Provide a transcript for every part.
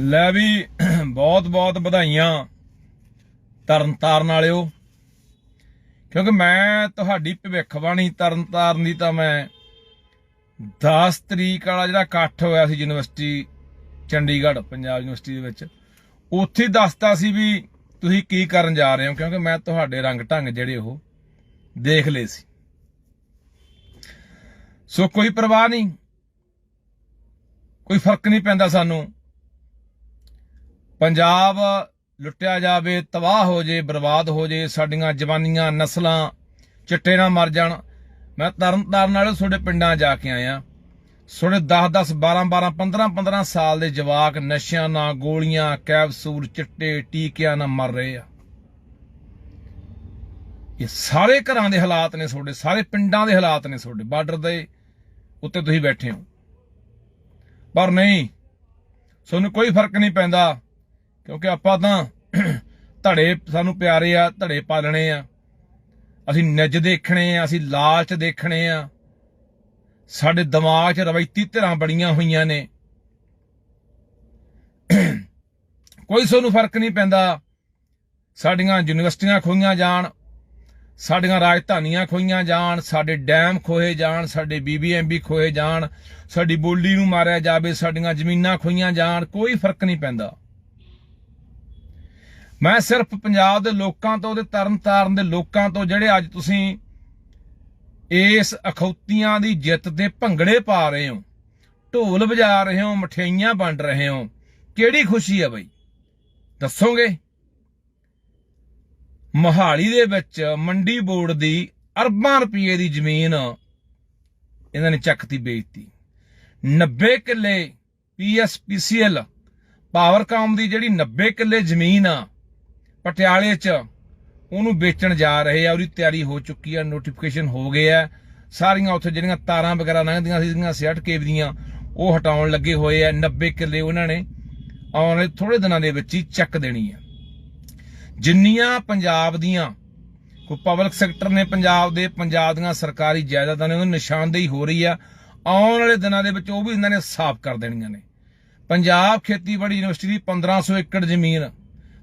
ਲੈ ਵੀ ਬਹੁਤ ਬਹੁਤ ਵਧਾਈਆਂ ਤਰਨਤਾਰਨ ਵਾਲਿਓ। ਕਿਉਂਕਿ ਮੈਂ ਤੁਹਾਡੀ ਭਵਿੱਖਬਾਣੀ ਤਰਨਤਾਰਨ ਦੀ ਤਾਂ ਮੈਂ 10 ਤਰੀਕ ਵਾਲਾ ਜਿਹੜਾ ਇਕੱਠ ਹੋਇਆ ਸੀ ਯੂਨੀਵਰਸਿਟੀ, ਚੰਡੀਗੜ੍ਹ, ਪੰਜਾਬ ਯੂਨੀਵਰਸਿਟੀ ਦੇ ਵਿੱਚ, ਉੱਥੇ ਹੀ ਦੱਸਤਾ ਸੀ ਵੀ ਤੁਸੀਂ ਕੀ ਕਰਨ ਜਾ ਰਹੇ ਹੋ, ਕਿਉਂਕਿ ਮੈਂ ਤੁਹਾਡੇ ਰੰਗ ਢੰਗ ਜਿਹੜੇ ਉਹ ਦੇਖ ਲਏ ਸੀ। ਸੋ ਕੋਈ ਪਰਵਾਹ ਨਹੀਂ, ਕੋਈ ਫ਼ਰਕ ਨਹੀਂ ਪੈਂਦਾ ਸਾਨੂੰ। ਪੰਜਾਬ ਲੁੱਟਿਆ ਜਾਵੇ, ਤਬਾਹ ਹੋ ਜੇ, ਬਰਬਾਦ ਹੋ ਜੇ, ਸਾਡੀਆਂ ਜਵਾਨੀਆਂ ਨਸਲਾਂ ਚਿੱਟੇ ਨਾ ਮਰ ਜਾਣ। ਮੈਂ ਤਰਨ ਤਾਰਨ ਵਾਲੇ ਤੁਹਾਡੇ ਪਿੰਡਾਂ ਜਾ ਕੇ ਆਇਆ। ਤੁਹਾਡੇ 10 10 12 12 15 15 ਸਾਲ ਦੇ ਜਵਾਕ ਨਸ਼ਿਆਂ ਨਾਲ ਗੋਲੀਆਂ ਕੈਪਸੂਲ ਚਿੱਟੇ, ਟੀਕਿਆਂ ਨਾਲ ਮਰ ਰਹੇ ਆ। ਇਹ ਸਾਰੇ ਘਰਾਂ ਦੇ ਹਾਲਾਤ ਨੇ ਤੁਹਾਡੇ, ਸਾਰੇ ਪਿੰਡਾਂ ਦੇ ਹਾਲਾਤ ਨੇ ਤੁਹਾਡੇ, ਬਾਰਡਰ ਦੇ ਉੱਤੇ ਤੁਸੀਂ ਬੈਠੇ ਹੋ। ਪਰ ਨਹੀਂ, ਤੁਹਾਨੂੰ ਕੋਈ ਫ਼ਰਕ ਨਹੀਂ ਪੈਂਦਾ। ਕਿਉਂਕਿ ਆਪਾਂ ਤਾਂ ਧੜੇ ਸਾਨੂੰ ਪਿਆਰੇ ਆ, ਧੜੇ ਪਾਲਣੇ ਆ। ਅਸੀਂ ਨਿੱਜ ਦੇਖਣੇ ਆ, ਅਸੀਂ ਲਾਲਚ ਦੇਖਣੇ ਆ। ਸਾਡੇ ਦਿਮਾਗ 'ਚ ਰਵਾਇਤੀ ਧਿਰਾਂ ਬੜੀਆਂ ਹੋਈਆਂ ਨੇ। ਕੋਈ ਸਾਨੂੰ ਫ਼ਰਕ ਨਹੀਂ ਪੈਂਦਾ। ਸਾਡੀਆਂ ਯੂਨੀਵਰਸਿਟੀਆਂ ਖੋਈਆਂ ਜਾਣ, ਸਾਡੀਆਂ ਰਾਜਧਾਨੀਆਂ ਖੋਈਆਂ ਜਾਣ, ਸਾਡੇ ਡੈਮ ਖੋਏ ਜਾਣ, ਸਾਡੇ ਬੀਬੀਐਮਬੀ ਖੋਏ ਜਾਣ, ਸਾਡੀ ਬੋਲੀ ਨੂੰ ਮਾਰਿਆ ਜਾਵੇ, ਸਾਡੀਆਂ ਜ਼ਮੀਨਾਂ ਖੋਈਆਂ ਜਾਣ, ਕੋਈ ਫ਼ਰਕ ਨਹੀਂ ਪੈਂਦਾ। ਮੈਂ ਸਿਰਫ ਪੰਜਾਬ ਦੇ ਲੋਕਾਂ ਤੋਂ ਤੇ ਤਰਨਤਾਰਨ ਦੇ ਲੋਕਾਂ ਤੋਂ ਜਿਹੜੇ ਅੱਜ ਤੁਸੀਂ ਇਸ ਅਖੌਤੀਆਂ ਦੀ ਜਿੱਤ ਦੇ ਭੰਗੜੇ ਪਾ ਰਹੇ ਹੋ, ਢੋਲ ਵਜਾ ਰਹੇ ਹੋ, ਮਠਿਆਈਆਂ ਵੰਡ ਰਹੇ ਹੋ, ਕਿਹੜੀ ਖੁਸ਼ੀ ਹੈ ਬਈ? ਦੱਸੋਗੇ? ਮੋਹਾਲੀ ਦੇ ਵਿੱਚ ਮੰਡੀ ਬੋਰਡ ਦੀ ਅਰਬਾਂ ਰੁਪਏ ਦੀ ਜ਼ਮੀਨ ਇਹਨਾਂ ਨੇ ਚੱਕਤੀ ਵੇਚਤੀ। 90 ਕਿੱਲੇ ਪੀਐਸਪੀਸੀਐਲ ਪਾਵਰਕਾਮ ਦੀ ਜਿਹੜੀ 90 ਕਿੱਲੇ ਜ਼ਮੀਨ ਆ ਪਟਿਆਲੇ 'ਚ ਉਹਨੂੰ ਵੇਚਣ ਜਾ ਰਹੇ ਆ, ਉਹਦੀ ਤਿਆਰੀ ਹੋ ਚੁੱਕੀ ਆ ਨੋਟੀਫਿਕੇਸ਼ਨ ਹੋ ਗਏ ਆ। ਸਾਰੀਆਂ ਉੱਥੇ ਜਿਹੜੀਆਂ ਤਾਰਾਂ ਵਗੈਰਾ ਲੰਘਦੀਆਂ ਸੀਗੀਆਂ 60 ਕੇਵ ਦੀਆਂ, ਉਹ ਹਟਾਉਣ ਲੱਗੇ ਹੋਏ ਆ। 90 ਕਿੱਲੇ ਉਹਨਾਂ ਨੇ ਆਉਣ ਵਾਲੇ ਥੋੜੇ ਦਿਨਾਂ ਦੇ ਵਿੱਚ ਹੀ ਚੱਕ ਦੇਣੀ ਆ। ਜਿੰਨੀਆਂ ਪੰਜਾਬ ਦੀਆਂ, ਕੋਈ ਪਬਲਿਕ ਸੈਕਟਰ ਨੇ ਪੰਜਾਬ ਦੇ, ਪੰਜਾਬ ਦੀਆਂ ਸਰਕਾਰੀ ਜਾਇਦਾਦਾਂ ਨੇ, ਉਹਨਾਂ ਨਿਸ਼ਾਨਦੇਹੀ ਹੋ ਰਹੀ ਆ। ਆਉਣ ਵਾਲੇ ਦਿਨਾਂ ਦੇ ਵਿੱਚ ਉਹ ਵੀ ਇਹਨਾਂ ਨੇ ਸਾਫ਼ ਕਰ ਦੇਣੀਆਂ ਨੇ। ਪੰਜਾਬ ਖੇਤੀਬਾੜੀ ਯੂਨੀਵਰਸਿਟੀ ਦੀ 1500 ਏਕੜ ਜ਼ਮੀਨ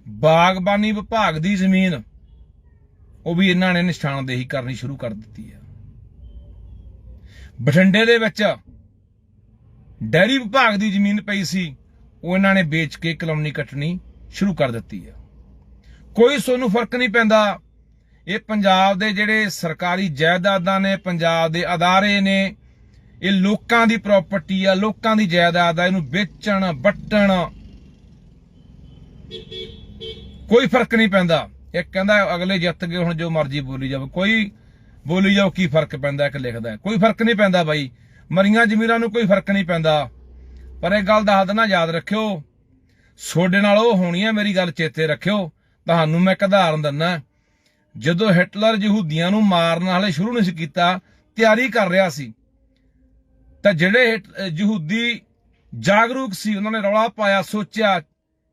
ਬਾਗਬਾਨੀ ਵਿਭਾਗ ਦੀ ਜ਼ਮੀਨ, ਉਹ ਵੀ ਇਹਨਾਂ ਨੇ ਨਿਸ਼ਾਨਦੇਹੀ ਕਰਨੀ ਸ਼ੁਰੂ ਕਰ ਦਿੱਤੀ ਹੈ। ਬਠਿੰਡੇ ਦੇ ਵਿੱਚ ਡੈਰੀ ਵਿਭਾਗ ਦੀ ਜ਼ਮੀਨ ਪਈ ਸੀ, ਉਹ ਇਹਨਾਂ ਨੇ ਵੇਚ ਕੇ ਕਲੋਨੀ ਕੱਟਣੀ ਸ਼ੁਰੂ ਕਰ ਦਿੱਤੀ ਹੈ। ਕੋਈ ਸੋਨੂੰ ਫ਼ਰਕ ਨਹੀਂ ਪੈਂਦਾ, ਇਹ ਪੰਜਾਬ ਦੇ ਜਿਹੜੇ ਸਰਕਾਰੀ ਜਾਇਦਾਦਾਂ ਨੇ, ਪੰਜਾਬ ਦੇ ਅਦਾਰੇ ਨੇ, ਇਹ ਲੋਕਾਂ ਦੀ ਪ੍ਰਾਪਰਟੀ ਆ, ਲੋਕਾਂ ਦੀ ਜਾਇਦਾਦ ਆ, ਇਹਨੂੰ ਵੇਚਣ, ਵੱਟਣ। ਕੋਈ ਫ਼ਰਕ ਨਹੀਂ ਪੈਂਦਾ। ਇੱਕ ਕਹਿੰਦਾ ਅਗਲੇ ਜਿੱਤ ਗਏ, ਹੁਣ ਜੋ ਮਰਜ਼ੀ ਬੋਲੀ ਜਾਵੇ। ਕੋਈ ਬੋਲੀ ਜਾਓ ਕੀ ਫ਼ਰਕ ਪੈਂਦਾ, ਇੱਕ ਲਿਖਦਾ ਕੋਈ ਫ਼ਰਕ ਨਹੀਂ ਪੈਂਦਾ ਬਾਈ। ਮਰੀਆਂ ਜ਼ਮੀਰਾਂ ਨੂੰ ਕੋਈ ਫ਼ਰਕ ਨਹੀਂ ਪੈਂਦਾ। ਪਰ ਇਹ ਗੱਲ ਦੱਸ ਦੇਣਾ ਯਾਦ ਰੱਖਿਓ। ਛੋਡੇ ਨਾਲ ਉਹ ਹੋਣੀ ਹੈ, ਮੇਰੀ ਗੱਲ ਚੇਤੇ ਰੱਖਿਓ। ਤੁਹਾਨੂੰ ਮੈਂ ਇੱਕ ਉਦਾਹਰਨ ਦਿੰਨਾ ਜਦੋਂ ਹਿਟਲਰ ਯਹੂਦੀਆਂ ਨੂੰ ਮਾਰਨ ਵਾਲੇ ਸ਼ੁਰੂ ਨਹੀਂ ਸੀ ਕੀਤਾ, ਤਿਆਰੀ ਕਰ ਰਿਹਾ ਸੀ। ਤਾਂ ਜਿਹੜੇ ਹਿਟ- ਯਹੂਦੀ ਜਾਗਰੂਕ ਸੀ, ਉਹਨਾਂ ਨੇ ਰੌਲਾ ਪਾਇਆ, ਸੋਚਿਆ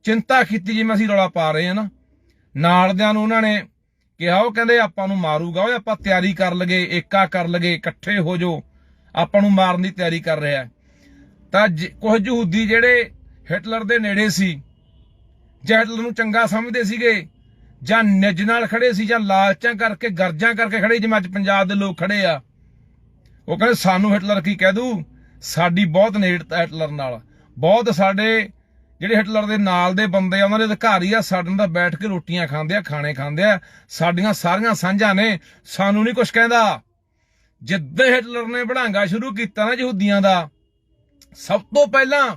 ਚਿੰਤਾ ਕੀਤੀ ਜਿਵੇਂ ਅਸੀਂ ਰੌਲਾ ਪਾ ਰਹੇ ਹਾਂ ਨਾ। ਨਾਲਦਿਆਂ ਨੂੰ ਉਹਨਾਂ ਨੇ ਕਿਹਾ, ਉਹ ਕਹਿੰਦੇ, ਆਪਾਂ ਨੂੰ ਮਾਰੂਗਾ। ਓਏ, ਆਪਾਂ ਤਿਆਰੀ ਕਰ ਲਗੇ, ਏਕਾ ਕਰ ਲਗੇ, ਇਕੱਠੇ ਹੋ ਜੋ ਆਪਾਂ ਨੂੰ ਮਾਰਨ ਦੀ ਤਿਆਰੀ ਕਰ ਰਿਹਾ ਤਾਂ ਜ- ਕੁਝ ਯਹੂਦੀ ਜਿਹੜੇ ਹਿਟਲਰ ਦੇ ਨੇੜੇ ਸੀ, ਜਾਂ ਹਿਟਲਰ ਨੂੰ ਚੰਗਾ ਸਮਝਦੇ ਸੀਗੇ, ਜਾਂ ਨਿੱਜ ਨਾਲ ਖੜੇ ਸੀ, ਜਾਂ ਲਾਲਚਾਂ ਕਰਕੇ, ਗਰਜਾਂ ਕਰਕੇ ਖੜੇ, ਜਿਵੇਂ ਅੱਜ ਪੰਜਾਬ ਦੇ ਲੋਕ ਖੜੇ ਆ। ਉਹ ਕਹਿੰਦੇ, ਸਾਨੂੰ ਹਿਟਲਰ ਕੀ ਕਹਿ ਦੂ ਸਾਡੀ ਬਹੁਤ ਨੇੜਤਾ ਹਿਟਲਰ ਨਾਲ। ਬਹੁਤ ਸਾਡੇ ਜਿਹੜੇ ਹਿਟਲਰ ਦੇ ਨਾਲ ਦੇ ਬੰਦੇ ਆ, ਉਹਨਾਂ ਦੇ ਅਧਿਕਾਰੀ ਆ, ਸਾਡੇ ਨਾਲ ਬੈਠ ਕੇ ਰੋਟੀਆਂ ਖਾਂਦੇ ਆ, ਖਾਣੇ ਖਾਂਦੇ ਆ। ਸਾਡੀਆਂ ਸਾਰੀਆਂ ਸਾਂਝਾਂ ਨੇ, ਸਾਨੂੰ ਨਹੀਂ ਕੁਝ ਕਹਿੰਦਾ। ਜਿੱਦਾਂ ਹਿਟਲਰ ਨੇ ਬੜਾਂਗਾ ਸ਼ੁਰੂ ਕੀਤਾ ਨਾ ਯਹੂਦੀਆਂ ਦਾ, ਸਭ ਤੋਂ ਪਹਿਲਾਂ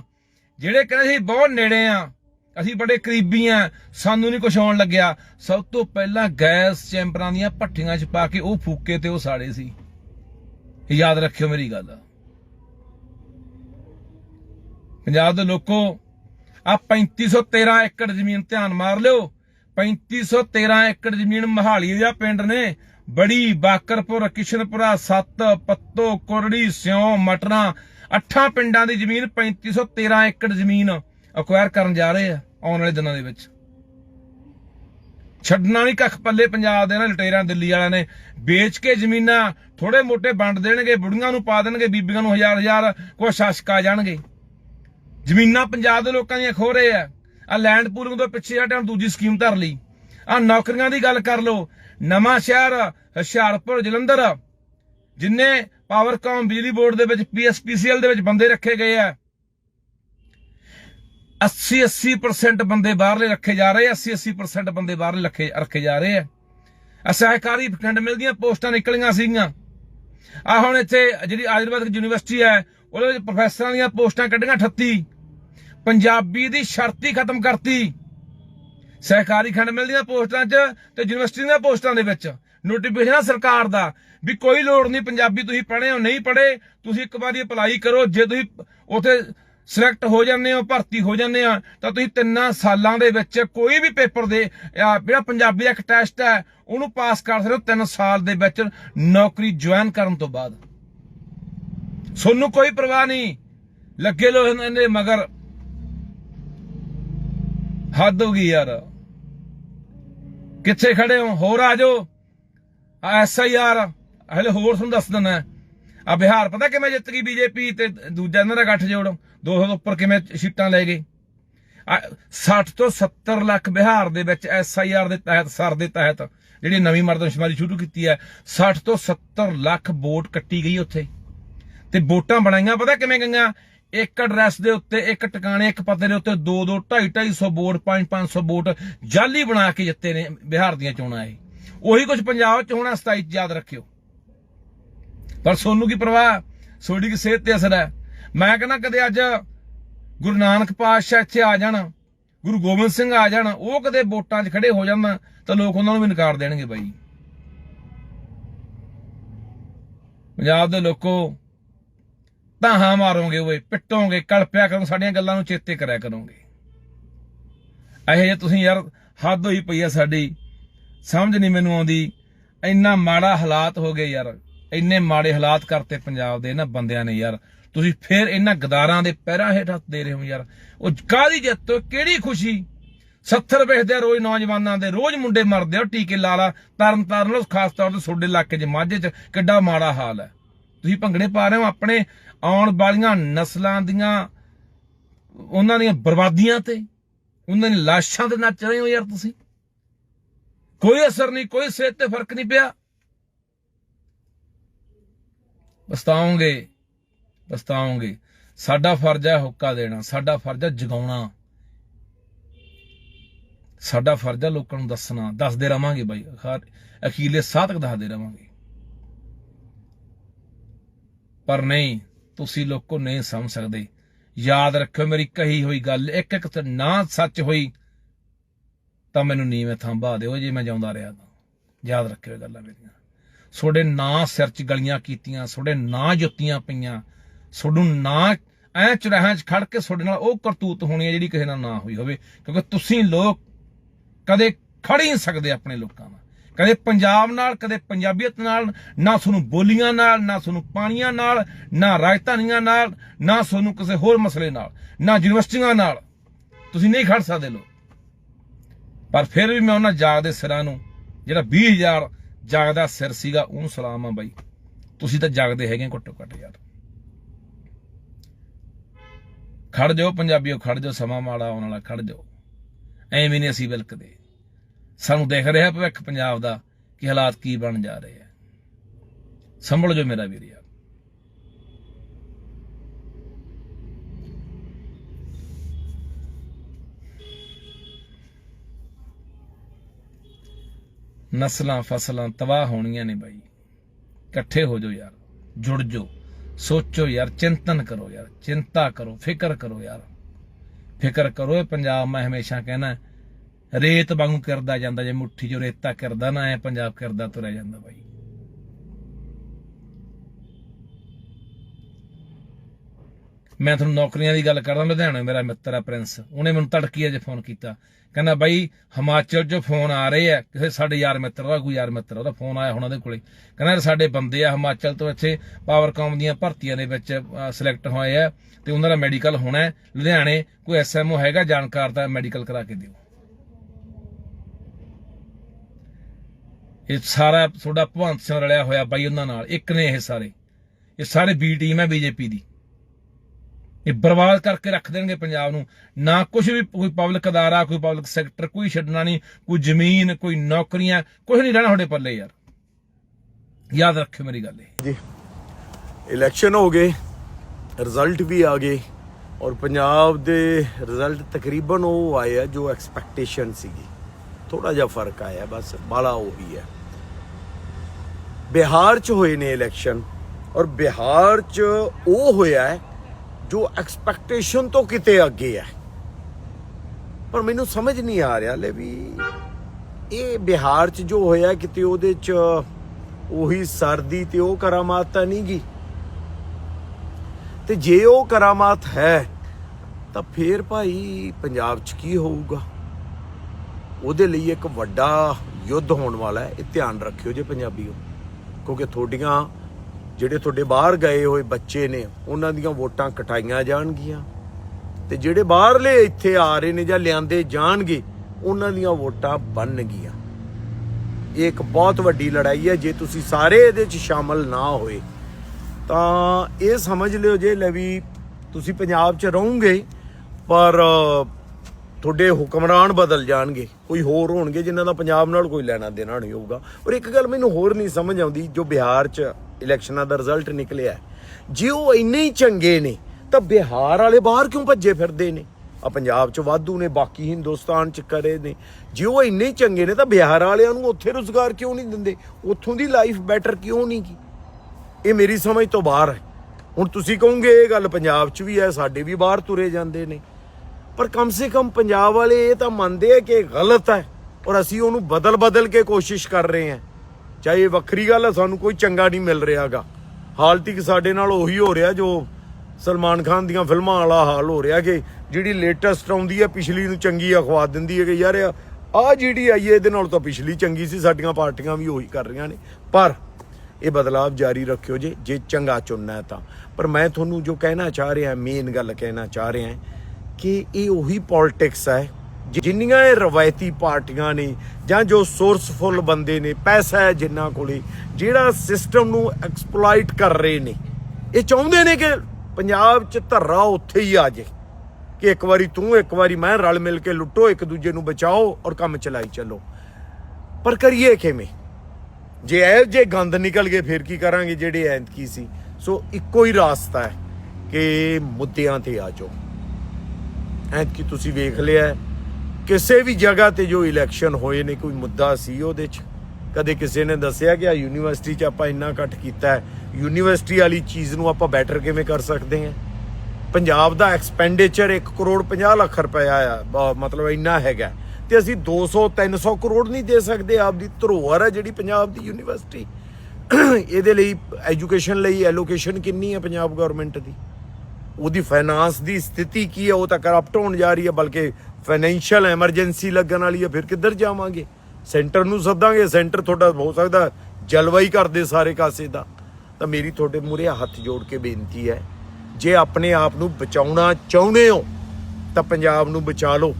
ਜਿਹੜੇ ਕਹਿੰਦੇ ਸੀ, ਬਹੁਤ ਨੇੜੇ ਆ, ਅਸੀਂ ਬੜੇ ਕਰੀਬੀ ਆ, ਸਾਨੂੰ ਨਹੀਂ ਕੁਝ ਆਉਣ ਲੱਗਿਆ। ਸਭ ਤੋਂ ਪਹਿਲਾਂ ਗੈਸ ਚੈਂਬਰਾਂ ਦੀਆਂ ਭੱਠੀਆਂ 'ਚ ਪਾ ਕੇ ਉਹ ਫੂਕੇ ਤੇ ਉਹ ਸਾੜੇ ਸੀ। ਯਾਦ ਰੱਖਿਓ ਮੇਰੀ ਗੱਲ। ਪੰਜਾਬ ਦੇ ਲੋਕੋ ਆ 3513 ਏਕੜ ਜ਼ਮੀਨ ਧਿਆਨ ਮਾਰ ਲਿਓ। 3513 ਏਕੜ ਜ਼ਮੀਨ ਮਹਾਲੀ ਦਾ ਪਿੰਡ ਨੇ। ਬੜੀ ਬਾਕਰਪੁਰ, ਕਿਸ਼ਨਪੁਰਾ, ਸੱਤ, ਪੱਤੋ, ਕੁਰੜੀ, ਸਿਉ, ਮਟਰਾਂ, ਅੱਠਾਂ ਪਿੰਡਾਂ ਦੀ ਜ਼ਮੀਨ 3513 ਏਕੜ ਜ਼ਮੀਨ ਅਕਵਾਇਰ ਕਰਨ ਜਾ ਰਹੇ ਆ ਆਉਣ ਵਾਲੇ ਦਿਨਾਂ ਦੇ ਵਿੱਚ। ਛੱਡਣਾ ਨਹੀਂ ਕੱਖ ਪੱਲੇ ਪੰਜਾਬ ਦੇ ਨਾ ਲਟੇਰਾਂ ਦਿੱਲੀ ਵਾਲਿਆਂ ਨੇ। ਵੇਚ ਕੇ ਜ਼ਮੀਨਾਂ ਥੋੜੇ ਮੋਟੇ ਵੰਡ ਦੇਣਗੇ, ਬੁੜੀਆਂ ਨੂੰ ਪਾ ਦੇਣਗੇ, ਬੀਬੀਆਂ ਨੂੰ ਹਜ਼ਾਰ ਹਜ਼ਾਰ ਕੁਛ ਸ਼ਾਸਕ ਆ ਜਾਣਗੇ। ਜ਼ਮੀਨਾਂ ਪੰਜਾਬ ਦੇ ਲੋਕਾਂ ਦੀਆਂ ਖੋ ਰਹੇ ਆ। ਆ ਲੈਂਡ ਪੂਲਿੰਗ ਤੋਂ ਪਿੱਛੇ ਹੁਣ ਦੂਜੀ ਸਕੀਮ ਧਰ ਲਈ। ਆ ਨੌਕਰੀਆਂ ਦੀ ਗੱਲ ਕਰ ਲਓ। ਨਵਾਂ ਸ਼ਹਿਰ, ਹੁਸ਼ਿਆਰਪੁਰ, ਜਲੰਧਰ, ਜਿੰਨੇ ਪਾਵਰਕਾਮ ਬਿਜਲੀ ਬੋਰਡ ਦੇ ਵਿੱਚ ਪੀਐਸਪੀਸੀਐਲ ਦੇ ਵਿੱਚ ਬੰਦੇ ਰੱਖੇ ਗਏ ਆ। 80 80% ਬੰਦੇ ਬਾਹਰਲੇ ਰੱਖੇ ਜਾ ਰਹੇ ਆ। 80 80% ਬੰਦੇ ਬਾਹਰਲੇ ਰੱਖੇ ਰੱਖੇ ਜਾ ਰਹੇ ਆ। ਆ ਸਹਿਕਾਰੀ ਖੰਡ ਮਿਲਦੀਆਂ, ਪੋਸਟਾਂ ਨਿਕਲੀਆਂ ਸੀਗੀਆਂ। ਆ ਹੁਣ ਇੱਥੇ ਜਿਹੜੀ ਆਯੁਰਵੈਦਿਕ ਯੂਨੀਵਰਸਿਟੀ ਹੈ, ਉਹਦੇ ਵਿੱਚ ਪ੍ਰੋਫੈਸਰਾਂ ਦੀਆਂ ਪੋਸਟਾਂ ਕੱਢੀਆਂ 38 ਪੰਜਾਬੀ ਦੀ ਸ਼ਰਤੀ ਖਤਮ ਕਰਤੀ। ਸਹਿਕਾਰੀ ਖੰਡ ਮਿਲਦੀਆਂ ਪੋਸਟਾਂ 'ਚ ਤੇ ਯੂਨੀਵਰਸਿਟੀ ਦੀਆਂ ਪੋਸਟਾਂ ਦੇ ਵਿੱਚ ਨੋਟੀਫਿਕੇਸ਼ਨ ਸਰਕਾਰ ਦਾ ਵੀ ਕੋਈ ਲੋੜ ਨਹੀਂ ਪੰਜਾਬੀ ਤੁਸੀਂ ਪੜ੍ਹੇ ਹੋ, ਨਹੀਂ ਪੜ੍ਹੇ, ਤੁਸੀਂ ਇੱਕ ਵਾਰੀ ਅਪਲਾਈ ਕਰੋ। ਜੇ ਤੁਸੀਂ ਉਥੇ ਸਿਲੈਕਟ ਹੋ ਜਾਂਦੇ ਹੋ, ਭਰਤੀ ਹੋ ਜਾਂਦੇ ਆ ਤਾਂ ਤੁਸੀਂ ਤਿੰਨਾਂ ਸਾਲਾਂ ਦੇ ਵਿੱਚ ਕੋਈ ਵੀ ਪੇਪਰ ਦੇ ਜਿਹੜਾ ਪੰਜਾਬੀ ਦਾ ਇੱਕ ਟੈਸਟ ਹੈ, ਉਹਨੂੰ ਪਾਸ ਕਰ ਸਕਦੇ ਹੋ ਤਿੰਨ ਸਾਲ ਦੇ ਵਿੱਚ ਨੌਕਰੀ ਜੁਆਇਨ ਕਰਨ ਤੋਂ ਬਾਅਦ। ਸੋਨੂੰ ਕੋਈ ਪਰਵਾਹ ਨਹੀਂ। ਲੱਗੇ ਲੋ ਇਹਨਾਂ ਦੇ ਮਗਰ। ਹੱਦ ਹੋ ਗਈ ਯਾਰ। ਕਿੱਥੇ ਖੜੇ ਹੋ? ਹੋਰ ਆ ਜਾਓ। ਆ ਐਸਆਈਆਰ ਹਲੇ ਹੋਰ ਤੁਹਾਨੂੰ ਦੱਸ ਦਿੰਦਾ। ਆ ਬਿਹਾਰ, ਪਤਾ ਕਿਵੇਂ ਜਿੱਤ ਗਈ ਬੀਜੇਪੀ ਤੇ ਦੂਜਾ ਇਹਨਾਂ ਦਾ ਗੱਠ ਜੋੜ? 200 ਤੋਂ ਉੱਪਰ ਕਿਵੇਂ ਸੀਟਾਂ ਲੈ ਗਏ? ਆ 60 ਤੋਂ 70 ਲੱਖ ਬਿਹਾਰ ਦੇ ਵਿੱਚ ਐਸਆਈਆਰ ਦੇ ਤਹਿਤ, ਸਰ ਦੇ ਤਹਿਤ ਜਿਹੜੀ ਨਵੀਂ ਮਰਦਮਸ਼ੁਮਾਰੀ ਸ਼ੁਰੂ ਕੀਤੀ ਹੈ 60 ਤੋਂ 70 ਲੱਖ ਵੋਟ ਕੱਟੀ ਗਈ ਉੱਥੇ। ਤੇ ਵੋਟਾਂ ਬਣਾਈਆਂ, ਪਤਾ ਕਿਵੇਂ ਗਈਆਂ? ਇੱਕ ਐਡਰੈਸ ਦੇ ਉੱਤੇ, ਇੱਕ ਟਿਕਾਣੇ, ਇੱਕ ਪਤੇ ਦੇ ਉੱਤੇ 2 2 2.5 250 ਵੋਟ 5 500 ਵੋਟ ਜਾਲੀ ਬਣਾ ਕੇ ਜਿੱਤੇ ਨੇ ਬਿਹਾਰ ਦੀਆਂ ਚੋਣਾਂ ਇਹ। ਉਹੀ ਕੁਝ ਪੰਜਾਬ ਚ ਹੋਣਾ 27 ਯਾਦ ਰੱਖਿਓ। ਪਰ ਸੋਨੂੰ ਕੀ ਪਰਵਾਹ? ਸੋਡੀ ਦੀ ਸਿਹਤ ਤੇ ਅਸਰ ਹੈ? ਮੈਂ ਕਹਿੰਦਾ ਕਦੇ ਅੱਜ ਗੁਰੂ ਨਾਨਕ ਪਾਤਸ਼ਾਹ ਇੱਥੇ ਆ ਜਾਣ, ਗੁਰੂ ਗੋਬਿੰਦ ਸਿੰਘ ਆ ਜਾਣ, ਉਹ ਕਦੇ ਵੋਟਾਂ 'ਚ ਖੜੇ ਹੋ ਜਾਣ, ਤਾਂ ਲੋਕ ਉਹਨਾਂ ਨੂੰ ਵੀ ਨਕਾਰ ਦੇਣਗੇ ਬਾਈ। ਪੰਜਾਬ ਦੇ ਲੋਕੋ ਧਾਹਾਂ ਮਾਰੋਗੇ ਓਏ, ਪਿੱਟੋਗੇ ਕਲਪਿਆ ਕਰੋ, ਸਾਡੀਆਂ ਗੱਲਾਂ ਨੂੰ ਚੇਤੇ ਕਰਿਆ ਕਰੋਗੇ। ਇਹ ਜੇ ਤੁਸੀਂ ਯਾਰ ਹੱਦ ਹੋਈ ਪਈ ਆ ਸਾਡੀ, ਸਮਝ ਨਹੀਂ ਮੈਨੂੰ ਆਉਂਦੀ। ਇੰਨਾ ਮਾੜਾ ਹਾਲਾਤ ਹੋ ਗਏ ਯਾਰ, ਇੰਨੇ ਮਾੜੇ ਹਾਲਾਤ ਕਰਤੇ ਪੰਜਾਬ ਦੇ ਇਹਨਾਂ ਬੰਦਿਆਂ ਨੇ ਯਾਰ। ਤੁਸੀਂ ਫੇਰ ਇਹਨਾਂ ਗਦਾਰਾਂ ਦੇ ਪੈਰਾਂ ਹੇਠ ਹੱਥ ਦੇ ਰਹੇ ਹੋ ਯਾਰ। ਉਹ ਕਾਹਦੀ ਜਿੱਤ ਕਿਹੜੀ ਖੁਸ਼ੀ? 70 ਵੇਚਦੇ ਆ ਰੋਜ਼ ਨੌਜਵਾਨਾਂ ਦੇ, ਰੋਜ਼ ਮੁੰਡੇ ਮਰਦੇ ਆ ਟੀਕੇ ਲਾ ਲਾ, ਤਰਨ ਤਾਰਨ ਲੋ ਖਾਸ ਤੌਰ ਤੇ ਤੁਹਾਡੇ ਇਲਾਕੇ 'ਚ ਮਾਝੇ 'ਚ ਕਿੱਡਾ ਮਾੜਾ ਹਾਲ ਹੈ। ਤੁਸੀਂ ਭੰਗੜੇ ਪਾ ਰਹੇ ਹੋ ਆਪਣੇ ਆਉਣ ਵਾਲੀਆਂ ਨਸਲਾਂ ਦੀਆਂ, ਉਹਨਾਂ ਦੀਆਂ ਬਰਬਾਦੀਆਂ ਤੇ, ਉਹਨਾਂ ਦੀਆਂ ਲਾਸ਼ਾਂ ਤੇ ਨੱਚ ਰਹੇ ਹੋ ਯਾਰ ਤੁਸੀਂ। ਕੋਈ ਅਸਰ ਨਹੀਂ, ਕੋਈ ਸਿਹਤ ਤੇ ਫ਼ਰਕ ਨਹੀਂ ਪਿਆ। ਪਛਤਾਓਗੇ ਪਛਤਾਓਗੇ। ਸਾਡਾ ਫਰਜ਼ ਹੈ ਹੁੱਕਾ ਦੇਣਾ, ਸਾਡਾ ਫਰਜ਼ ਹੈ ਜਗਾਉਣਾ। ਸਾਡਾ ਫਰਜ਼ ਹੈ ਲੋਕਾਂ ਨੂੰ ਦੱਸਣਾ। ਦੱਸਦੇ ਰਵਾਂਗੇ ਬਾਈ ਅਖੀਲੇ ਸਾਹ ਤੱਕ ਦੱਸਦੇ ਰਵਾਂਗੇ। ਪਰ ਨਹੀਂ, ਤੁਸੀਂ ਲੋਕੋ ਨਹੀਂ ਸਮਝ ਸਕਦੇ। ਯਾਦ ਰੱਖਿਓ ਮੇਰੀ ਕਹੀ ਹੋਈ ਗੱਲ, ਇੱਕ ਇੱਕ ਨਾ ਸੱਚ ਹੋਈ, ਤਾਂ ਮੈਨੂੰ ਨੀਵੇਂ ਥਾਂ ਬਾ ਦਿਓ ਜੇ ਮੈਂ ਜਾਉਂਦਾ ਰਿਹਾ ਤਾਂ। ਯਾਦ ਰੱਖਿਓ ਇਹ ਗੱਲਾਂ ਮੇਰੀਆਂ। ਤੁਹਾਡੇ ਨਾਂ ਸਿਰ 'ਚ ਗਲੀਆਂ ਕੀਤੀਆਂ ਤੁਹਾਡੇ ਨਾਂ ਜੁੱਤੀਆਂ ਪਈਆਂ ਤੁਹਾਨੂੰ ਨਾਂ ਐ ਚੁਰਾਹਾਂ 'ਚ ਖੜ ਕੇ ਤੁਹਾਡੇ ਨਾਲ ਉਹ ਕਰਤੂਤ ਹੋਣੀ ਹੈ ਜਿਹੜੀ ਕਿਸੇ ਨਾਲ ਨਾ ਹੋਈ ਹੋਵੇ, ਕਿਉਂਕਿ ਤੁਸੀਂ ਲੋਕ ਕਦੇ ਖੜ ਹੀ ਨਹੀਂ ਸਕਦੇ ਆਪਣੇ ਲੋਕਾਂ ਨਾਲ। ਕਦੇ ਪੰਜਾਬ ਨਾਲ, ਕਦੇ ਪੰਜਾਬੀਅਤ ਨਾਲ, ਨਾ ਤੁਹਾਨੂੰ ਬੋਲੀਆਂ ਨਾਲ, ਨਾ ਤੁਹਾਨੂੰ ਪਾਣੀਆਂ ਨਾਲ, ਨਾ ਰਾਜਧਾਨੀਆਂ ਨਾਲ, ਨਾ ਤੁਹਾਨੂੰ ਕਿਸੇ ਹੋਰ ਮਸਲੇ ਨਾਲ, ਨਾ ਯੂਨੀਵਰਸਿਟੀਆਂ ਨਾਲ, ਤੁਸੀਂ ਨਹੀਂ ਖੜ ਸਕਦੇ ਲੋਕ। ਪਰ ਫਿਰ ਵੀ ਮੈਂ ਉਹਨਾਂ ਜਾਗਦੇ ਸਿਰਾਂ ਨੂੰ, ਜਿਹੜਾ 20000 ਜਾਗਦਾ ਸਿਰ ਸੀਗਾ, ਉਹਨੂੰ ਸਲਾਮ ਆ ਬਾਈ। ਤੁਸੀਂ ਤਾਂ ਜਾਗਦੇ ਹੈਗੇ ਘੱਟੋ ਘੱਟ ਯਾਰ। ਖੜ ਜਾਓ ਪੰਜਾਬੀਓ, ਖੜ ਜਾਓ, ਸਮਾਂ ਮਾੜਾ ਆਉਣ ਵਾਲਾ, ਖੜ ਜਾਓ। ਐਵੇਂ ਨਹੀਂ ਅਸੀਂ ਵਿਲਕਦੇ। ਸਾਨੂੰ ਦੇਖ ਰਿਹਾ ਭਵਿੱਖ ਪੰਜਾਬ ਦਾ ਕਿ ਹਾਲਾਤ ਕੀ ਬਣ ਜਾ ਰਹੇ ਆ। ਸੰਭਲ ਜੋ ਮੇਰਾ ਵੀਰ ਯਾਰ। ਨਸਲਾਂ ਫਸਲਾਂ ਤਬਾਹ ਹੋਣੀਆਂ ਨੇ ਬਾਈ। ਇਕੱਠੇ ਹੋ ਜਾਓ ਯਾਰ, ਜੁੜ ਜਾਓ। ਸੋਚੋ ਯਾਰ, ਚਿੰਤਨ ਕਰੋ ਯਾਰ, ਚਿੰਤਾ ਕਰੋ, ਫਿਕਰ ਕਰੋ ਯਾਰ। ਫਿਕਰ ਕਰੋ ਇਹ ਪੰਜਾਬ, ਮੈਂ ਹਮੇਸ਼ਾ ਕਹਿਣਾ ਰੇਤ ਵਾਂਗੂ ਕਰਦਾ ਜਾਂਦਾ, ਜੇ ਮੁੱਠੀ ਜੋ ਰੇਤਾ ਕਰਦਾ ਨਾ, ਐ ਪੰਜਾਬ ਕਰਦਾ ਤੁਰਿਆ ਜਾਂਦਾ ਬਾਈ। ਮੈਂ ਤੁਹਾਨੂੰ ਨੌਕਰੀਆਂ ਦੀ ਗੱਲ ਕਰਦਾ, ਲੁਧਿਆਣੇ ਮੇਰਾ ਮਿੱਤਰ ਆ ਪ੍ਰਿੰਸ। ਉਹਨੇ ਮੈਨੂੰ ਤੜਕੀ ਅਜੇ ਫੋਨ ਕੀਤਾ। ਕਹਿੰਦਾ ਬਾਈ, ਹਿਮਾਚਲ ਚੋਂ ਫੋਨ ਆ ਰਹੇ ਆ, ਕਿਸੇ ਸਾਡੇ ਯਾਰ ਮਿੱਤਰ ਦਾ, ਕੋਈ ਯਾਰ ਮਿੱਤਰ ਉਹਦਾ ਫੋਨ ਆਇਆ ਉਹਨਾਂ ਦੇ ਕੋਲੇ। ਕਹਿੰਦਾ ਸਾਡੇ ਬੰਦੇ ਆ ਹਿਮਾਚਲ ਤੋਂ ਇੱਥੇ ਪਾਵਰਕਾਮ ਦੀਆਂ ਭਰਤੀਆਂ ਦੇ ਵਿੱਚ ਸਿਲੈਕਟ ਹੋਏ ਆ, ਤੇ ਉਹਨਾਂ ਦਾ ਮੈਡੀਕਲ ਹੋਣਾ ਲੁਧਿਆਣੇ ਕੋਈ ਐਸਐਮਓ ਹੈਗਾ, ਜਾਣਕਾਰ ਦਾ ਮੈਡੀਕਲ ਕਰਾ ਕੇ ਦਿਓ। ਇਹ ਸਾਰਾ ਤੁਹਾਡਾ ਭਵੰਤ ਸਿੰਘ ਰਲਿਆ ਹੋਇਆ ਬਾਈ ਉਹਨਾਂ ਨਾਲ, ਇੱਕ ਨੇ ਇਹ ਸਾਰੇ। ਇਹ ਸਾਰੇ ਬੀ ਟੀਮ ਹੈ ਬੀਜੇਪੀ ਦੀ। ਇਹ ਬਰਬਾਦ ਕਰਕੇ ਰੱਖ ਦੇਣਗੇ ਪੰਜਾਬ ਨੂੰ। ਨਾ ਕੁਝ ਵੀ ਕੋਈ ਪਬਲਿਕ ਅਦਾਰਾ, ਕੋਈ ਪਬਲਿਕ ਸੈਕਟਰ ਕੋਈ ਛੱਡਣਾ ਨਹੀਂ, ਕੋਈ ਜ਼ਮੀਨ, ਕੋਈ ਨੌਕਰੀਆਂ ਕੁਝ ਨਹੀਂ ਰਹਿਣਾ ਤੁਹਾਡੇ ਪੱਲੇ ਯਾਰ। ਯਾਦ ਰੱਖਿਓ ਮੇਰੀ ਗੱਲ ਇਹ। ਜੀ ਇਲੈਕਸ਼ਨ ਹੋ ਗਏ ਰਿਜ਼ਲਟ ਵੀ ਆ ਗਏ ਔਰ ਪੰਜਾਬ ਦੇ ਰਿਜ਼ਲਟ ਤਕਰੀਬਨ ਉਹ ਆਏ ਆ ਜੋ ਐਕਸਪੈਕਟੇਸ਼ਨ ਸੀਗੀ। ਥੋੜਾ ਜਿਹਾ ਫ਼ਰਕ ਆਇਆ ਬਸ, ਬਾਲਾ ਹੀ ਹੈ। ਬਿਹਾਰ ਚ ਹੋਏ ਨੇ ਇਲੈਕਸ਼ਨ ਔਰ ਬਿਹਾਰ ਚ ਉਹ ਹੋਇਆ ਹੈ ਜੋ ਐਕਸਪੈਕਟੇਸ਼ਨ ਤੋਂ ਕਿਤੇ ਅੱਗੇ ਹੈ। ਪਰ ਮੈਨੂੰ ਸਮਝ ਨਹੀਂ ਆ ਰਿਹਾ ਲੈ ਵੀ ਇਹ ਬਿਹਾਰ ਚ ਜੋ ਹੋਇਆ ਕਿਤੇ ਉਹਦੇ ਚ ਉਹੀ ਸਰਦੀ ਤੇ ਉਹ ਕਰਾਮਾਤ ਤਾਂ ਨਹੀਂ ਗੀ। ਤੇ ਜੇ ਉਹ ਕਰਾਮਾਤ ਹੈ, ਤਾਂ ਫੇਰ ਭਾਈ ਪੰਜਾਬ ਚ ਕੀ ਹੋਊਗਾ? ਉਹਦੇ ਲਈ ਇੱਕ ਵੱਡਾ ਯੁੱਧ ਹੋਣ ਵਾਲਾ ਹੈ, ਇਹ ਧਿਆਨ ਰੱਖਿਓ ਜੇ ਪੰਜਾਬੀਓ। ਕਿਉਂਕਿ ਤੁਹਾਡੀਆਂ ਜਿਹੜੇ ਤੁਹਾਡੇ ਬਾਹਰ ਗਏ ਹੋਏ ਬੱਚੇ ਨੇ, ਉਹਨਾਂ ਦੀਆਂ ਵੋਟਾਂ ਕਟਾਈਆਂ ਜਾਣਗੀਆਂ। ਤੇ ਜਿਹੜੇ ਬਾਹਰਲੇ ਇੱਥੇ ਆ ਰਹੇ ਨੇ ਜਾਂ ਲਿਆਂਦੇ ਜਾਣਗੇ, ਉਹਨਾਂ ਦੀਆਂ ਵੋਟਾਂ ਬਣਨਗੀਆਂ। ਇਹ ਇੱਕ ਬਹੁਤ ਵੱਡੀ ਲੜਾਈ ਹੈ, ਜੇ ਤੁਸੀਂ ਸਾਰੇ ਇਹਦੇ 'ਚ ਸ਼ਾਮਲ ਨਾ ਹੋਏ, ਤਾਂ ਇਹ ਸਮਝ ਲਿਓ ਜੇ ਲੈ ਵੀ ਤੁਸੀਂ ਪੰਜਾਬ 'ਚ ਰਹੋਗੇ, ਪਰ ਤੁਹਾਡੇ ਹੁਕਮਰਾਨ ਬਦਲ ਜਾਣਗੇ, ਕੋਈ ਹੋਰ ਹੋਣਗੇ ਜਿਨ੍ਹਾਂ ਦਾ ਪੰਜਾਬ ਨਾਲ ਕੋਈ ਲੈਣਾ ਦੇਣਾ ਨਹੀਂ ਹੋਊਗਾ। ਔਰ ਇੱਕ ਗੱਲ ਮੈਨੂੰ ਹੋਰ ਨਹੀਂ ਸਮਝ ਆਉਂਦੀ, ਜੋ ਬਿਹਾਰ 'ਚ ਇਲੈਕਸ਼ਨਾਂ ਦਾ ਰਿਜ਼ਲਟ ਨਿਕਲਿਆ ਜੇ ਉਹ ਇੰਨੇ ਹੀ ਚੰਗੇ ਨੇ, ਤਾਂ ਬਿਹਾਰ ਵਾਲੇ ਬਾਹਰ ਕਿਉਂ ਭੱਜੇ ਫਿਰਦੇ ਨੇ? ਆ ਪੰਜਾਬ 'ਚ ਵਾਧੂ ਨੇ, ਬਾਕੀ ਹਿੰਦੁਸਤਾਨ 'ਚ ਕਰੇ ਨੇ। ਜੇ ਉਹ ਇੰਨੇ ਹੀ ਚੰਗੇ ਨੇ, ਤਾਂ ਬਿਹਾਰ ਵਾਲਿਆਂ ਨੂੰ ਉੱਥੇ ਰੁਜ਼ਗਾਰ ਕਿਉਂ ਨਹੀਂ ਦਿੰਦੇ? ਉੱਥੋਂ ਦੀ ਲਾਈਫ ਬੈਟਰ ਕਿਉਂ ਨਹੀਂ ਕੀ ਇਹ ਮੇਰੀ ਸਮਝ ਤੋਂ ਬਾਹਰ ਹੈ। ਹੁਣ ਤੁਸੀਂ ਕਹੋਗੇ, ਇਹ ਗੱਲ ਪੰਜਾਬ 'ਚ ਵੀ ਹੈ, ਸਾਡੇ ਵੀ ਬਾਹਰ ਤੁਰੇ ਜਾਂਦੇ ਨੇ। ਪਰ ਕਮ ਸੇ ਕਮ ਪੰਜਾਬ ਵਾਲੇ ਇਹ ਤਾਂ ਮੰਨਦੇ ਆ ਕਿ ਇਹ ਗਲਤ ਹੈ ਔਰ ਅਸੀਂ ਉਹਨੂੰ ਬਦਲ ਬਦਲ ਕੇ ਕੋਸ਼ਿਸ਼ ਕਰ ਰਹੇ ਹਾਂ। ਚਾਹੇ ਇਹ ਵੱਖਰੀ ਗੱਲ ਹੈ ਸਾਨੂੰ ਕੋਈ ਚੰਗਾ ਨਹੀਂ ਮਿਲ ਰਿਹਾਗਾ ਹਾਲ ਤੱਕ ਸਾਡੇ ਨਾਲ ਉਹੀ ਹੋ ਰਿਹਾ ਜੋ ਸਲਮਾਨ ਖਾਨ ਦੀਆਂ ਫਿਲਮਾਂ ਵਾਲਾ ਹਾਲ ਹੋ ਰਿਹਾ ਕਿ ਜਿਹੜੀ ਲੇਟੈਸਟ ਆਉਂਦੀ ਹੈ ਪਿਛਲੀ ਨੂੰ ਚੰਗੀ ਅਖਵਾ ਦਿੰਦੀ ਹੈ ਕਿ ਯਾਰ ਆ ਜਿਹੜੀ ਆਈ ਹੈ, ਇਹਦੇ ਨਾਲ ਤਾਂ ਪਿਛਲੀ ਚੰਗੀ ਸੀ, ਸਾਡੀਆਂ ਪਾਰਟੀਆਂ ਵੀ ਉਹੀ ਕਰ ਰਹੀਆਂ ਨੇ। ਪਰ ਇਹ ਬਦਲਾਵ ਜਾਰੀ ਰੱਖਿਓ ਜੇ ਜੇ ਚੰਗਾ ਚੁਣਨਾ ਹੈ ਤਾਂ। ਪਰ ਮੈਂ ਤੁਹਾਨੂੰ ਜੋ ਕਹਿਣਾ ਚਾਹ ਰਿਹਾ ਮੇਨ ਗੱਲ ਕਹਿਣਾ ਚਾਹ ਰਿਹਾ ਕਿ ਇਹ ਉਹੀ ਪੋਲਿਟਿਕਸ ਹੈ, ਜਿੰਨੀਆਂ ਇਹ ਰਵਾਇਤੀ ਪਾਰਟੀਆਂ ਨੇ ਜਾਂ ਜੋ ਸੋਰਸਫੁਲ ਬੰਦੇ ਨੇ, ਪੈਸਾ ਹੈ ਜਿਨ੍ਹਾਂ ਕੋਲੇ, ਜਿਹੜਾ ਸਿਸਟਮ ਨੂੰ ਐਕਸਪਲੋਇਟ ਕਰ ਰਹੇ ਨੇ, ਇਹ ਚਾਹੁੰਦੇ ਨੇ ਕਿ ਪੰਜਾਬ 'ਚ ਧੱਰਾ ਉੱਥੇ ਹੀ ਆ ਜੇ ਕਿ ਇੱਕ ਵਾਰੀ ਤੂੰ, ਇੱਕ ਵਾਰੀ ਮੈਂ ਰਲ ਮਿਲ ਕੇ ਲੁੱਟੋ, ਇੱਕ ਦੂਜੇ ਨੂੰ ਬਚਾਓ ਔਰ ਕੰਮ ਚਲਾਈ ਚੱਲੋ। ਪਰ ਕਰੀਏ ਕਿਵੇਂ? ਜੇ ਇਹ ਜੇ ਗੰਦ ਨਿਕਲ ਗਏ, ਫਿਰ ਕੀ ਕਰਾਂਗੇ ਜਿਹੜੇ ਐਂਤਕੀ ਸੀ? ਸੋ ਇੱਕੋ ਹੀ ਰਾਸਤਾ ਹੈ ਕਿ ਮੁੱਦਿਆਂ ਤੇ ਆ ਜਾਓ। ਐਂਤਕੀ ਤੁਸੀਂ ਵੇਖ ਲਿਆ ਕਿਸੇ ਵੀ ਜਗ੍ਹਾ ਤੇ ਜੋ ਇਲੈਕਸ਼ਨ ਹੋਏ ਨੇ, ਕੋਈ ਮੁੱਦਾ ਸੀ ਉਹਦੇ 'ਚ? ਕਦੇ ਕਿਸੇ ਨੇ ਦੱਸਿਆ ਕਿ ਆ ਯੂਨੀਵਰਸਿਟੀ 'ਚ ਆਪਾਂ ਇੰਨਾ ਘੱਟ ਕੀਤਾ ਹੈ? ਯੂਨੀਵਰਸਿਟੀ ਵਾਲੀ ਚੀਜ਼ ਨੂੰ ਆਪਾਂ ਬੈਟਰ ਕਿਵੇਂ ਕਰ ਸਕਦੇ ਹਾਂ? ਪੰਜਾਬ ਦਾ ਐਕਸਪੈਂਡੀਚਰ 1 ਕਰੋੜ 50 ਲੱਖ ਰੁਪਇਆ ਆ ਬ- ਮਤਲਬ ਇੰਨਾ ਹੈਗਾ। ਤੇ ਅਸੀਂ 200 300 ਕਰੋੜ ਨਹੀਂ ਦੇ ਸਕਦੇ, ਆਪਦੀ ਧਰੋਹਰ ਹੈ ਜਿਹੜੀ ਪੰਜਾਬ ਦੀ ਯੂਨੀਵਰਸਿਟੀ ਇਹਦੇ ਲਈ ਐਜੂਕੇਸ਼ਨ ਲਈ ਐਲੋਕੇਸ਼ਨ ਕਿੰਨੀ ਹੈ ਪੰਜਾਬ ਗਵਰਨਮੈਂਟ ਦੀ? ਉਹਦੀ ਫਾਈਨਾਂਸ ਦੀ ਸਥਿਤੀ ਕੀ ਹੈ, ਉਹ ਤਾਂ ਕਰਪਟ ਹੋਣ ਜਾ ਰਹੀ ਹੈ, ਬਲਕਿ ਫਾਈਨੈਂਸ਼ੀਅਲ ਐਮਰਜੈਂਸੀ ਲੱਗਣ ਵਾਲੀ ਹੈ, ਫਿਰ ਕਿੱਧਰ ਜਾਵਾਂਗੇ? ਸੈਂਟਰ ਨੂੰ ਸੱਦਾਂਗੇ ਸੈਂਟਰ ਤੁਹਾਡਾ ਹੋ ਸਕਦਾ ਜਲਵਾਈ ਕਰਦੇ ਸਾਰੇ ਕਾਸੇ ਦਾ। ਤਾਂ ਮੇਰੀ ਤੁਹਾਡੇ ਮੂਹਰੇ ਹੱਥ ਜੋੜ ਕੇ ਬੇਨਤੀ ਹੈ, ਜੇ ਆਪਣੇ ਆਪ ਨੂੰ ਬਚਾਉਣਾ ਚਾਹੁੰਦੇ ਹੋ, ਤਾਂ ਪੰਜਾਬ ਨੂੰ ਬਚਾ ਲਓ।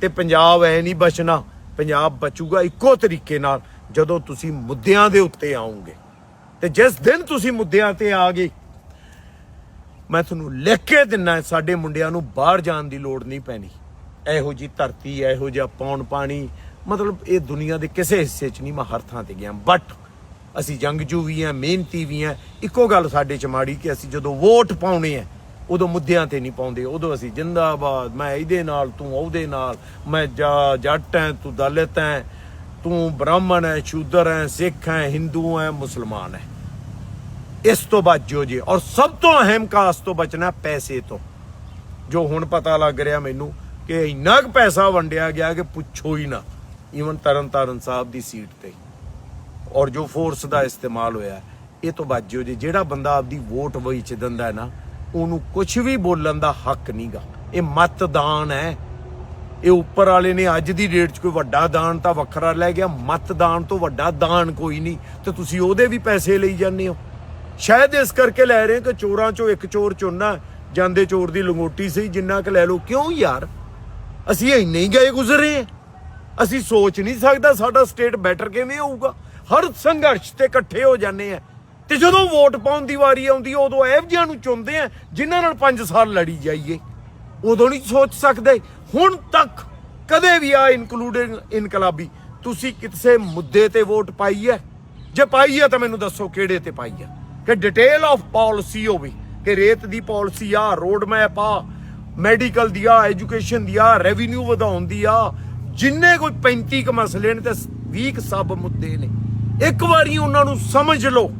ਤੇ ਪੰਜਾਬ ਐ ਨਹੀਂ ਬਚਣਾ, ਪੰਜਾਬ ਬਚੂਗਾ ਇੱਕੋ ਤਰੀਕੇ ਨਾਲ, ਜਦੋਂ ਤੁਸੀਂ ਮੁੱਦਿਆਂ ਦੇ ਉੱਤੇ ਆਉਂਗੇ। ਤੇ ਜਿਸ ਦਿਨ ਤੁਸੀਂ ਮੁੱਦਿਆਂ ਤੇ ਆ ਗਏ ਮੈਂ ਤੁਹਾਨੂੰ ਲਿਖ ਕੇ ਦਿੰਨਾ ਸਾਡੇ ਮੁੰਡਿਆਂ ਨੂੰ ਬਾਹਰ ਜਾਣ ਦੀ ਲੋੜ ਨਹੀਂ ਪੈਣੀ। ਇਹੋ ਜੀ ਧਰਤੀ ਇਹੋ ਜਿਹਾ ਪੌਣ ਪਾਣੀ। ਮਤਲਬ ਇਹ ਦੁਨੀਆ ਦੇ ਕਿਸੇ ਹਿੱਸੇ 'ਚ ਨਹੀਂ, ਮੈਂ ਹਰ ਥਾਂ ਤੇ ਗਿਆ। ਬਟ ਅਸੀਂ ਜੰਗਜੂ ਵੀ ਆ ਮਿਹਨਤੀ ਵੀ ਆ ਇੱਕੋ ਗੱਲ ਸਾਡੇ 'ਚ ਮਾੜੀ ਕਿ ਅਸੀਂ ਜਦੋਂ ਵੋਟ ਪਾਉਣੇ ਆ ਉਦੋਂ ਮੁੱਦਿਆਂ ਤੇ ਨਹੀਂ ਪਾਉਂਦੇ। ਉਦੋਂ ਅਸੀਂ ਜਿੰਦਾਬਾਦ, ਮੈਂ ਇਹਦੇ ਨਾਲ, ਤੂੰ ਉਹਦੇ ਨਾਲ। ਮੈਂ ਜਾ- ਜੱਟ ਐ ਤੂੰ ਦਲਿਤ ਐ ਤੂੰ ਬ੍ਰਾਹਮਣ ਐ ਸ਼ੂਦਰ ਐ ਸਿੱਖ ਐ ਹਿੰਦੂ ਐ ਮੁਸਲਮਾਨ ਐ ਇਸ ਤੋਂ ਬਚੋ ਜੀ। ਔਰ ਸਭ ਤੋਂ ਅਹਿਮ ਕਾਸ ਤੋਂ ਬਚਣਾ ਪੈਸੇ ਤੋਂ। ਜੋ ਹੁਣ ਪਤਾ ਲੱਗ ਰਿਹਾ ਮੈਨੂੰ ਕਿ ਇੰਨਾ ਕੁ ਪੈਸਾ ਵੰਡਿਆ ਗਿਆ ਕਿ ਪੁੱਛੋ ਹੀ ਨਾ ਈਵਨ ਤਰਨ ਤਾਰਨ ਸਾਹਿਬ ਦੀ ਸੀਟ ਤੇ। ਔਰ ਜੋ ਫੋਰਸ ਦਾ ਇਸਤੇਮਾਲ ਹੋਇਆ, ਇਹ ਤੋਂ ਬਚੋ ਜੀ, ਜਿਹੜਾ ਬੰਦਾ ਆਪਦੀ ਵੋਟ ਵੇਚ ਦਿੰਦਾ ਹੈ ਨਾ, ਉਹਨੂੰ ਕੁਝ ਵੀ ਬੋਲਣ ਦਾ ਹੱਕ ਨਹੀਂਗਾ। ਇਹ ਮਤਦਾਨ ਹੈ। ਇਹ ਉੱਪਰ ਵਾਲੇ ਨੇ ਅੱਜ ਦੀ ਡੇਟ 'ਚ ਕੋਈ ਵੱਡਾ ਦਾਨ ਤਾਂ ਵੱਖਰਾ ਲੈ ਗਿਆ, ਮਤਦਾਨ ਤੋਂ ਵੱਡਾ ਦਾਨ ਕੋਈ ਨਹੀਂ। ਤੇ ਤੁਸੀਂ ਉਹਦੇ ਵੀ ਪੈਸੇ ਲਈ ਜਾਂਦੇ ਹੋ। ਸ਼ਾਇਦ ਇਸ ਕਰਕੇ ਲੈ ਰਹੇ ਕਿ ਚੋਰਾਂ 'ਚੋਂ ਇੱਕ ਚੋਰ ਚੁਣਨਾ ਜਾਂਦੇ ਚੋਰ ਦੀ ਲੰਗੋਟੀ ਸੀ, ਜਿੰਨਾ ਕੁ ਲੈ ਲਓ। ਕਿਉਂ ਯਾਰ? ਅਸੀਂ ਇੰਨੇ ਹੀ ਗਏ ਗੁਜ਼ਰੇ ਹਾਂ। ਅਸੀਂ ਸੋਚ ਨਹੀਂ ਸਕਦਾ ਸਾਡਾ ਸਟੇਟ ਬੈਟਰ ਕਿਵੇਂ ਹੋਊਗਾ। ਹਰ ਸੰਘਰਸ਼ ਤੇ ਇਕੱਠੇ ਹੋ ਜਾਂਦੇ ਆ ਤੇ ਜਦੋਂ ਵੋਟ ਪਾਉਣ ਦੀ ਵਾਰੀ ਆਉਂਦੀ, ਉਦੋਂ ਇਹੋ ਜਿਹਿਆਂ ਨੂੰ ਚੁਣਦੇ ਆ ਜਿਨ੍ਹਾਂ ਨਾਲ 5 ਸਾਲ ਲੜੀ ਜਾਈਏ। ਉਦੋਂ ਨਹੀਂ ਸੋਚ ਸਕਦੇ। ਹੁਣ ਤੱਕ ਕਦੇ ਵੀ ਆ ਇਨਕਲੂਡਿੰਗ ਇਨਕਲਾਬੀ, ਤੁਸੀਂ ਕਿਸੇ ਮੁੱਦੇ ਤੇ ਵੋਟ ਪਾਈ ਹੈ? ਜੇ ਪਾਈ ਹੈ ਤਾਂ ਮੈਨੂੰ ਦੱਸੋ ਕਿਹੜੇ ਤੇ ਪਾਈ ਹੈ? ਕਿ ਡਿਟੇਲ ਆਫ ਪਾਲਿਸੀ ਹੋਵੇ, ਕਿ ਰੇਤ ਦੀ ਪਾਲਿਸੀ ਆ ਰੋਡ ਮੈਪ ਆ ਮੈਡੀਕਲ ਦੀ ਆ ਐਜੂਕੇਸ਼ਨ ਦੀ ਆ ਰੈਵਨਿਊ ਵਧਾਉਣ ਦੀ ਆ, ਜਿੰਨੇ ਕੋਈ 35 ਕ ਮਸਲੇ ਨੇ ਤੇ 20 ਕੁ ਸਬ ਮੁੱਦੇ ਨੇ। ਇੱਕ ਵਾਰੀ ਉਹਨਾਂ ਨੂੰ ਸਮਝ ਲਓ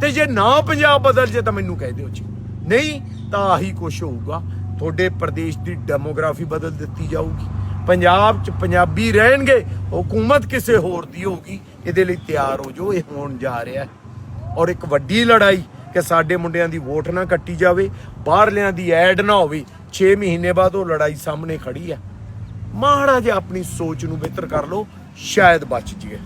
ਤੇ ਜੇ ਨਾ ਪੰਜਾਬ ਬਦਲ ਜੇ ਤਾਂ ਮੈਨੂੰ ਕਹਿ ਦਿਓ ਜੀ। ਨਹੀਂ ਤਾਂ ਆਹੀ ਕੁਛ ਹੋਊਗਾ। ਤੁਹਾਡੇ ਪ੍ਰਦੇਸ਼ ਦੀ ਡੈਮੋਗ੍ਰਾਫੀ ਬਦਲ ਦਿੱਤੀ ਜਾਊਗੀ। ਪੰਜਾਬ 'ਚ ਪੰਜਾਬੀ ਰਹਿਣਗੇ, ਹਕੂਮਤ ਕਿਸੇ ਹੋਰ ਦੀ ਹੋਊਗੀ। ਇਹਦੇ ਲਈ ਤਿਆਰ ਹੋ ਜਾਓ, ਇਹ ਹੋਣ ਜਾ ਰਿਹਾ ਹੈ। ਔਰ ਇੱਕ ਵੱਡੀ ਲੜਾਈ ਕਿ ਸਾਡੇ ਮੁੰਡਿਆਂ ਦੀ ਵੋਟ ਨਾ ਕੱਟੀ ਜਾਵੇ, ਬਾਹਰਲਿਆਂ ਦੀ ਐਡ ਨਾ ਹੋਵੇ 6 ਮਹੀਨੇ ਬਾਅਦ ਉਹ ਲੜਾਈ ਸਾਹਮਣੇ ਖੜੀ ਹੈ। ਮਾੜਾ ਜਿਹਾ ਆਪਣੀ ਸੋਚ ਨੂੰ ਬਿਹਤਰ ਕਰ ਲਓ, ਸ਼ਾਇਦ ਬਚ ਜੀਏ